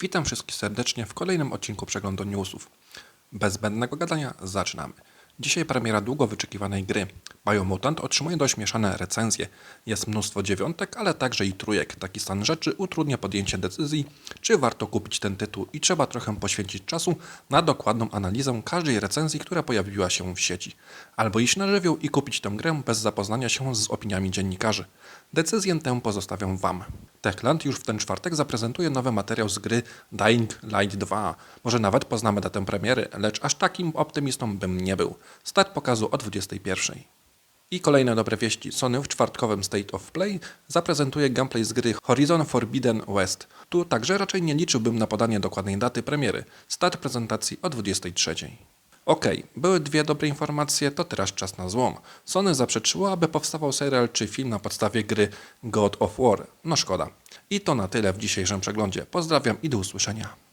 Witam wszystkich serdecznie w kolejnym odcinku Przeglądu Newsów. Bez zbędnego gadania zaczynamy. Dzisiaj premiera długo wyczekiwanej gry. Biomutant otrzymuje dość mieszane recenzje. Jest mnóstwo dziewiątek, ale także i trójek. Taki stan rzeczy utrudnia podjęcie decyzji, czy warto kupić ten tytuł i trzeba trochę poświęcić czasu na dokładną analizę każdej recenzji, która pojawiła się w sieci. Albo iść na żywioł i kupić tę grę bez zapoznania się z opiniami dziennikarzy. Decyzję tę pozostawiam Wam. Techland już w ten czwartek zaprezentuje nowy materiał z gry Dying Light 2. Może nawet poznamy datę premiery, lecz aż takim optymistą bym nie był. Start pokazu o 21. I kolejne dobre wieści. Sony w czwartkowym State of Play zaprezentuje gameplay z gry Horizon Forbidden West. Tu także raczej nie liczyłbym na podanie dokładnej daty premiery. Start prezentacji o 23. Okej, były dwie dobre informacje, to teraz czas na złom. Sony zaprzeczyło, aby powstawał serial czy film na podstawie gry God of War. No szkoda. I to na tyle w dzisiejszym przeglądzie. Pozdrawiam i do usłyszenia.